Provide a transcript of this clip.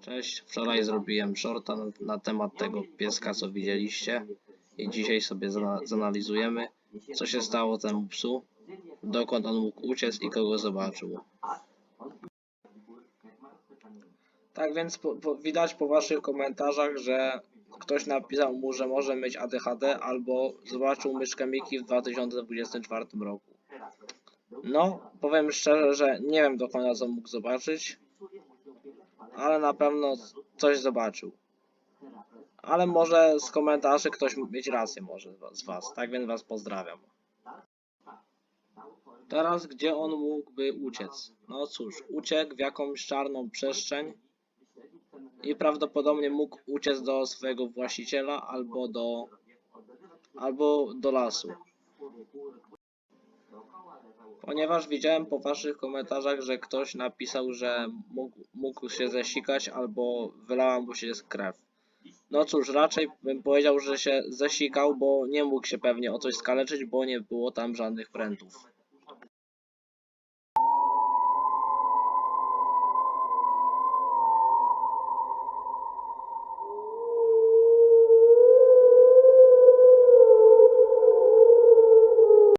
Cześć, wczoraj zrobiłem shorta na, temat tego pieska, co widzieliście i dzisiaj sobie zana- zanalizujemy, co się stało temu psu, dokąd on mógł uciec i kogo zobaczył. Tak więc po, po, widać po waszych komentarzach, że ktoś napisał mu, że może mieć ADHD albo zobaczył myszkę Miki w 2024 roku. No, powiem szczerze, że nie wiem do końca co mógł zobaczyć, ale na pewno coś zobaczył. Ale może z komentarzy ktoś mieć rację może z was, tak więc was pozdrawiam. Teraz gdzie on mógłby uciec? No cóż, uciekł w jakąś czarną przestrzeń i prawdopodobnie mógł uciec do swojego właściciela albo do albo do lasu. Ponieważ widziałem po waszych komentarzach, że ktoś napisał, że mógł, mógł się zesikać albo wylała mu się krew. No cóż, raczej bym powiedział, że się zesikał, bo nie mógł się pewnie o coś skaleczyć, bo nie było tam żadnych prętów.